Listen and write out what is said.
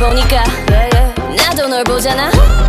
보니까 나도 널 보잖아.